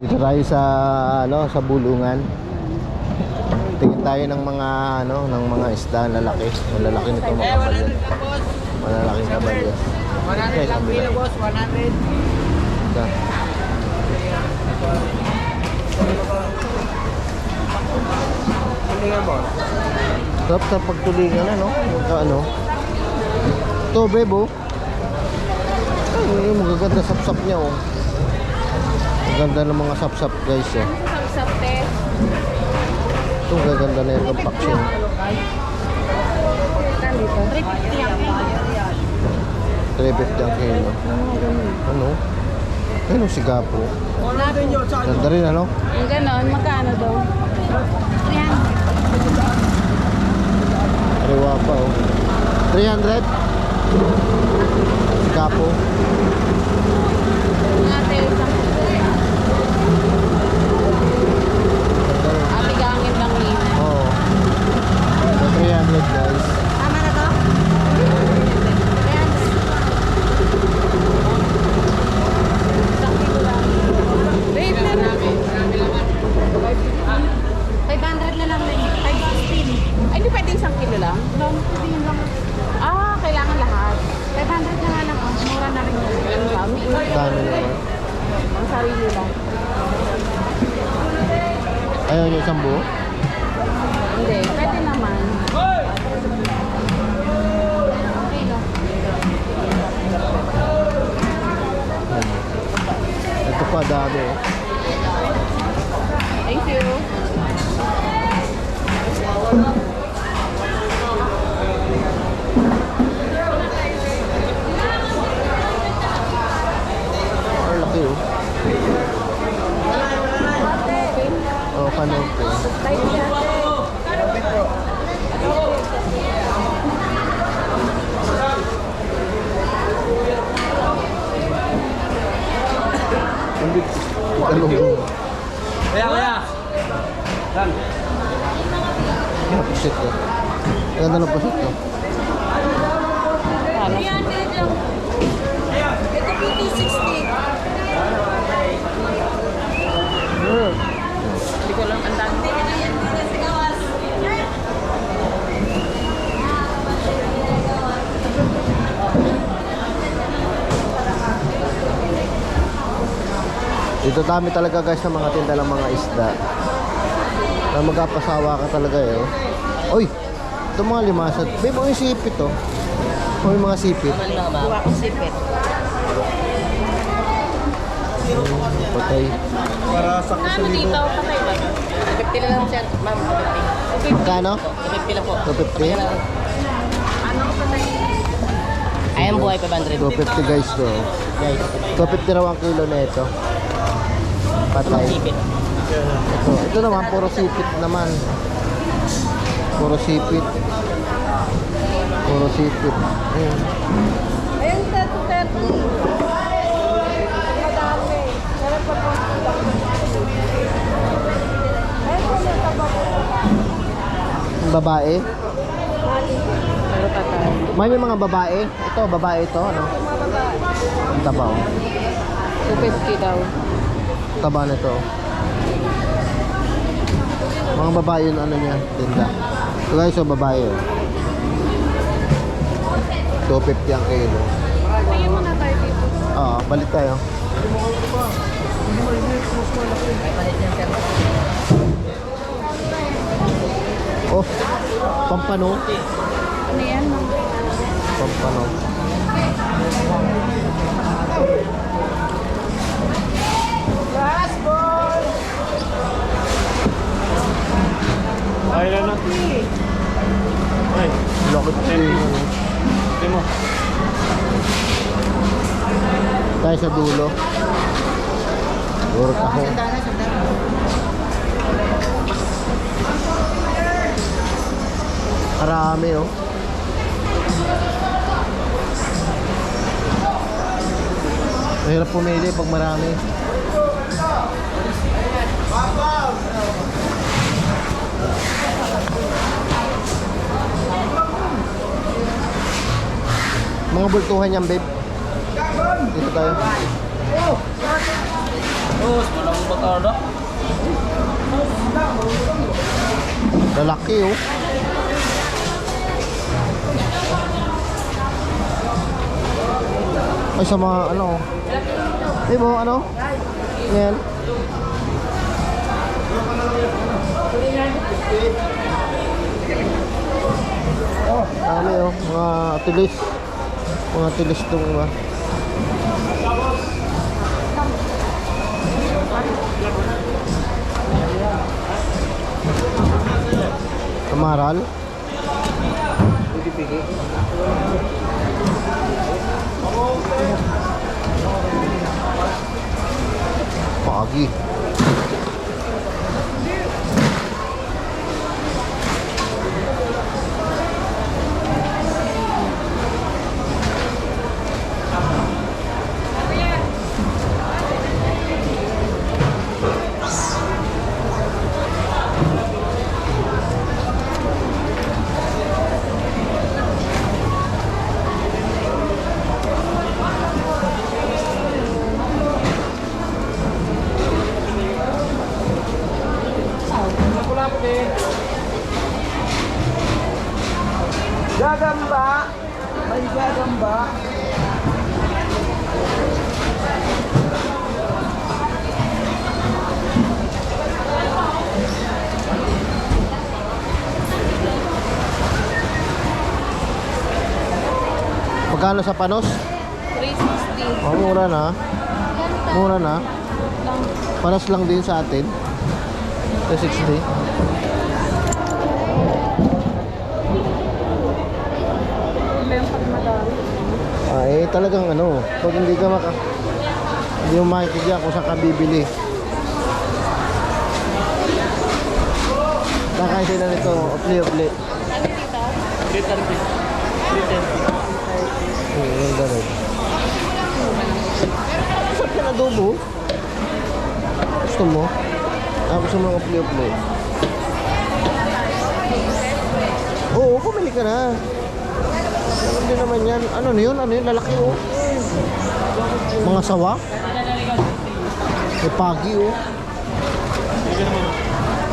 Dito tayo sa ano sa bulungan. Tingin tayo ng mga ano ng mga isda lalaki. Malalaki nito mga kabalyo. Malalaking kabalyo. 100 lang kilo boss, 100. Ito. Nga boss? Sarap sa pagtulingan ano, magka ano. Ito bebo. Ay, magaganda sapsap niya oh. Maganda ng mga sapsap guys eh. Sapsapte. Ito gaganda na yung. Kan dito. 350 ang 350 ang kilo. Ano? Ano si Gapo? Ganda rin ano? Yung ganon, magkano daw? 300. Ariwa pa oh. 300? Si Gapo. Yung ate, isang Ganda rin. ate gangin lang yun. Oo. So, 300 guys. Tama na to? 300. Isang kilo lang. Wait, meron. 500 na lang rin. 515. Ay, hindi pwede isang kilo lang? Lang, pwede yun lang. Ah, kailangan lahat. 500 na nga lang. oh. Mura na rin yun. Ang dami. Dami naman. Ang sarili lang. Ayaw niyo isang buo? Hindi, pwede naman. Okay lang. Ito pa dami oh. Talong. Kaya, kaya. Dan. Ang pusit ko. Ang ganda ng pusit ko. Paano? Mm. Hindi ko lang ang dami. Dito dami talaga guys ng mga tinda ng mga isda. Na magkapasawa ka talaga eh. oh. Uy! Ito mga limasad. Babe, yung sipit oh. Oh, yung mga sipit. Kuha ko sipit. Patay. Para sa Ano dito? Patay ba? 50 na lang siya, ma'am. Magkano? 50 lang po. 250? Ano patay? Ayan buhay 500. 250 guys to. Guys, 250 raw ang kilo na ito. Patay. sipit. Ito, ito naman, puro sipit naman. Puro sipit. Puro sipit. Ayun. Ayun. Madami. Meron pa po. Ayun, meron pa po. Yung babae. Pa. May may mga babae. Ito, babae ito. Ano? Ang taba oh. 250 daw. Taba na ito. Mga babae yung ano niya, tinda. Ito guys, so babae oh. 250 ang kilo. Tingin mo na tayo dito. Oo, balik tayo. Oh, pampano. Ano yan? Pampano. Last ball! Ay, na na. Ay, yung ano. hindi mo. Tayo sa dulo. Puro taho. Marami oh. Mahirap pumili pag marami. Mga bultuhan yan, babe. Dito tayo. Oh, tulong Pag-ara. Lalaki oh. Ay sa mga ano. Di ba ano? Yan. Dami oh, mga tilis. Mga tilis tong ba. Amaral. Pagi. Magkano sa panos? 360. Oh, mura na. Mura na. Paras lang din sa atin. 360. Meron pag madami. Ah, eh talagang ano, pag hindi ka maka hindi mo makikigyan kung saan ka bibili. Kakain na nito, upli-upli. Ano dito? 330. 330. Hmm, yung ganun. Saan ka adobo? Gusto mo? Ah, gusto mo ng upli-upli? Oo, pumili ka na. Hindi naman yan. Ano na yun? Ano yun? Lalaki oh. Mga sawa? May pagi oh.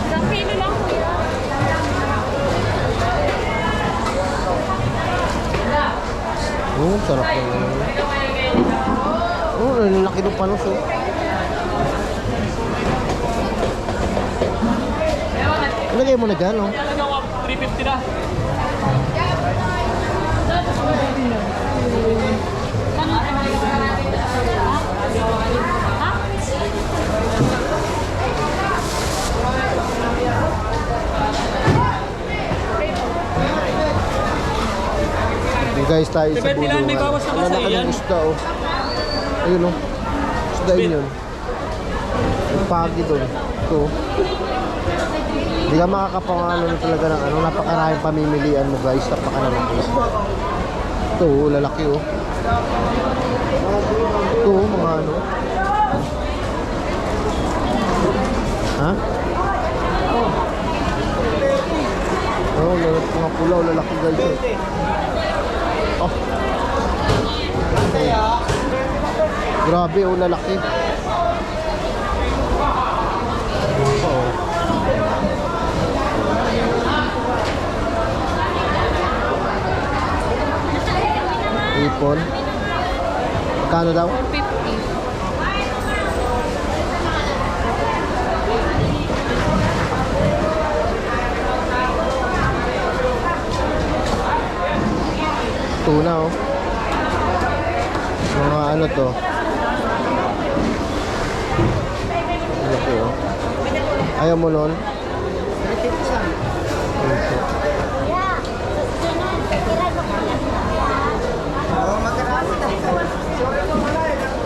Isang kilo lang kuya. Oo, sarap naman. Oo, ang laki ng panos oh. Lagay mo na dyan oh. Talaga 350 na. Hindi guys tayo sa Depende lang, may bawas naman Ang sa laki iyan. ng isda oh. Ayun oh. Isda yun yun. Yung pagi doon. Ito oh. Hindi ka makakapangano na talaga ng ano. Napakaraming pamimilian mo guys. Napakalalaki. Ito oh, lalaki oh. Ito oh, mga ano. Ha? Oh, lalaki mga pulaw, lalaki guys. eh. Oh. Grabe, oh, lalaki. Oh. Ipon. Kano daw? 150. Tuna, oh. Mga ano to? Laki, oh. Ayaw mo nun?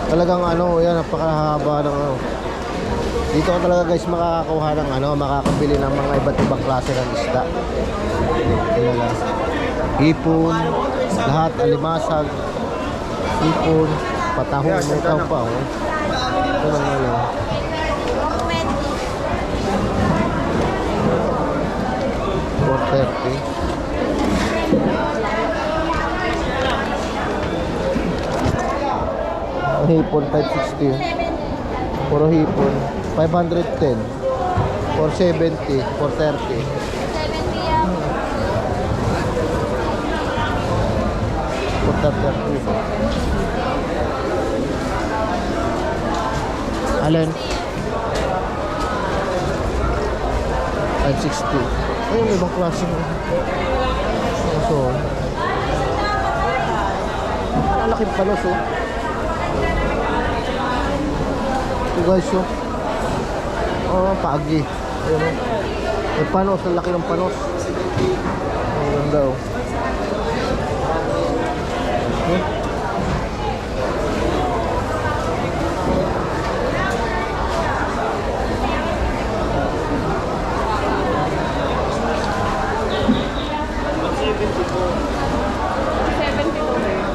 Talagang ano, yan, napakahaba ng ano. Dito ka talaga guys makakakuha ng ano, makakabili ng mga iba't ibang klase ng isda. Hipon, lahat, alimasag, hipon, patahong, may tao pa. Oh. Ito lang ano. Thirty. Hipon, 560. Puro hipon. 510. 470. 430. 70 yan. 430. Alin? 560. Ay, may ibang klase mo. Ito. Ang laking palos, oh. Ito guys, oh. Oh, paagi. Ayun, oh. May panos, ang laki ng panos. Ang ganda, oh. Eh?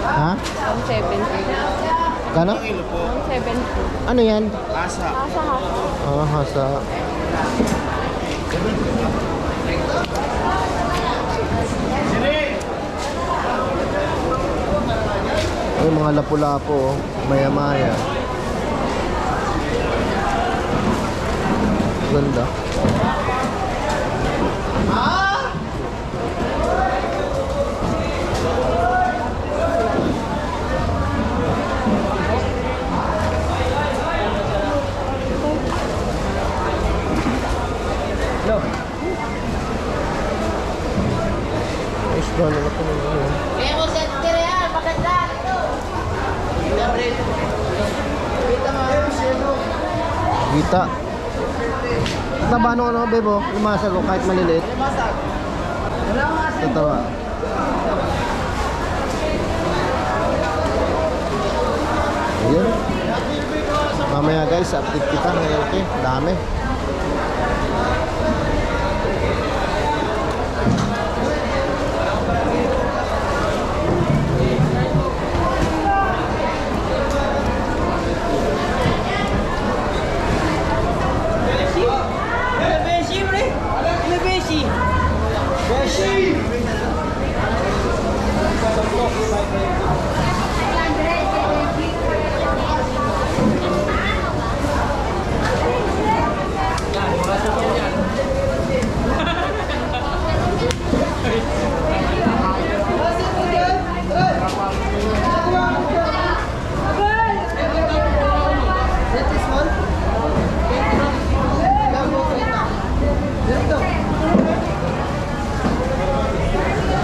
Ha? 170. Kano? 170. Ano yan? Asa hasa. Ah, hasa. Ay, mga lapu-lapo, oh. maya-maya. Ganda. Ay, isda na ako ng ano. Gita. Taba no ano, bebo? Lumasag ko kahit maliliit. Tatawa. Ayan. Mamaya guys, update kita ngayon. Okay, dami. Beshi, bre. Ini beshi. Beshi.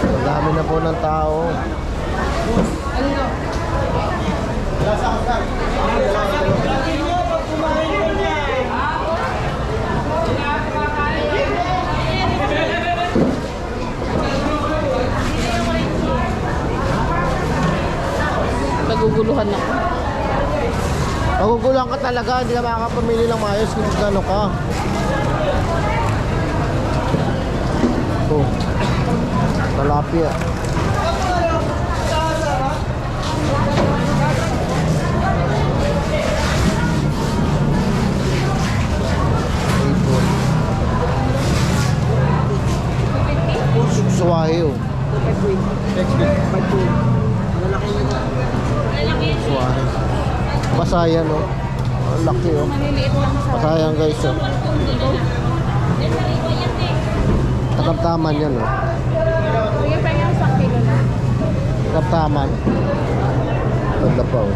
Ang dami na po ng tao. Naguguluhan ako. Magugulang ka talaga, hindi ka makakapamili ng maayos kung gano ka. Oh. Talapia. Suwahe oh. Suwahe. Pasayan oh. Ang laki oh. Pasayan guys oh. Takaptaman yan oh. Takaptaman. Ganda pa oh.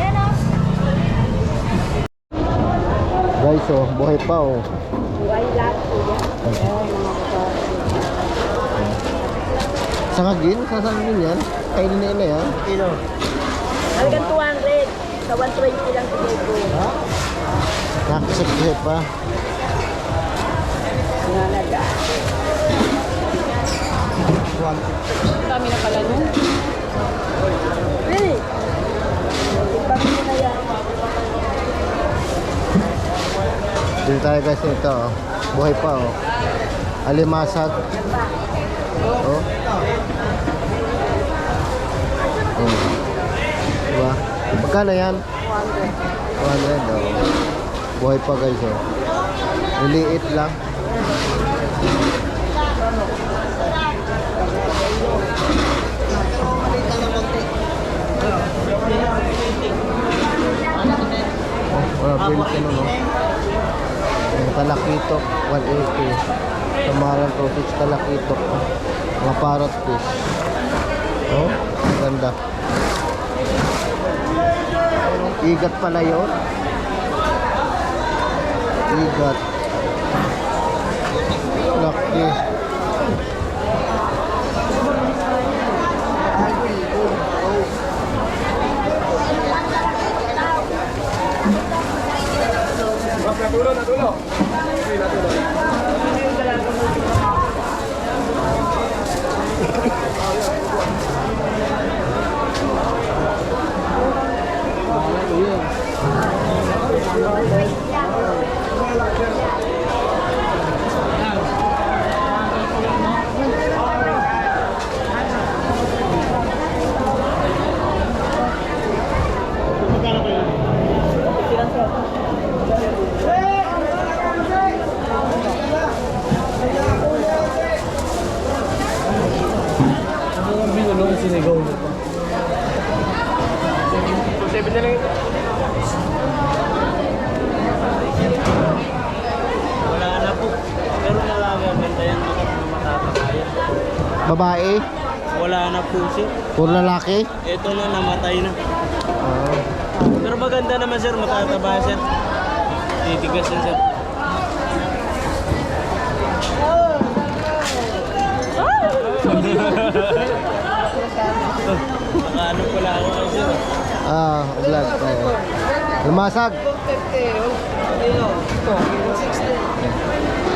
Ayan o. Guys oh, buhay pa oh. Buhay lahat po yan. Sangagin, sasangagin yan. Kainin nila yan. Kilo. Halagang 200. Sa 120 lang sigay ko. Nakasip-sip pa. Nalaga. Dami na pala nun. Ibang mo na yan. Dito tayo guys nito oh. Buhay pa oh. Alimasag. Oh. Oh. Diba? Magkano yan? 100 oh. Buhay pa guys oh. Liliit lang. Wala bilis yun, no? Yung talakitok, 180. Samaran sausage talakitok. Mga parrot fish. Oh, ganda. Igat pala yun. Igat. Laki. Wala Babae. Wala na po sir. Puro lalaki. Ito na namatay na. Ah. Pero maganda naman sir, matataba sir. Titigas yan sir. Nakaano pala ako kay sir. Ah, vlog. Oh. Lumasag.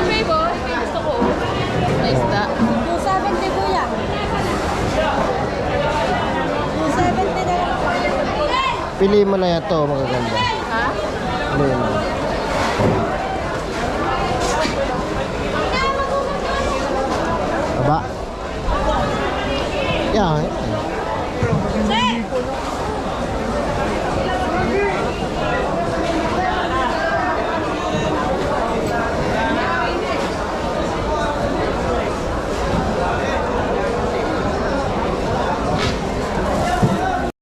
Baby, gusto ko. Na isda. 270 kuya. 270 na lang. Pili mo na yan to, magaganda. Ha? Pili mo. Aba. Yeah,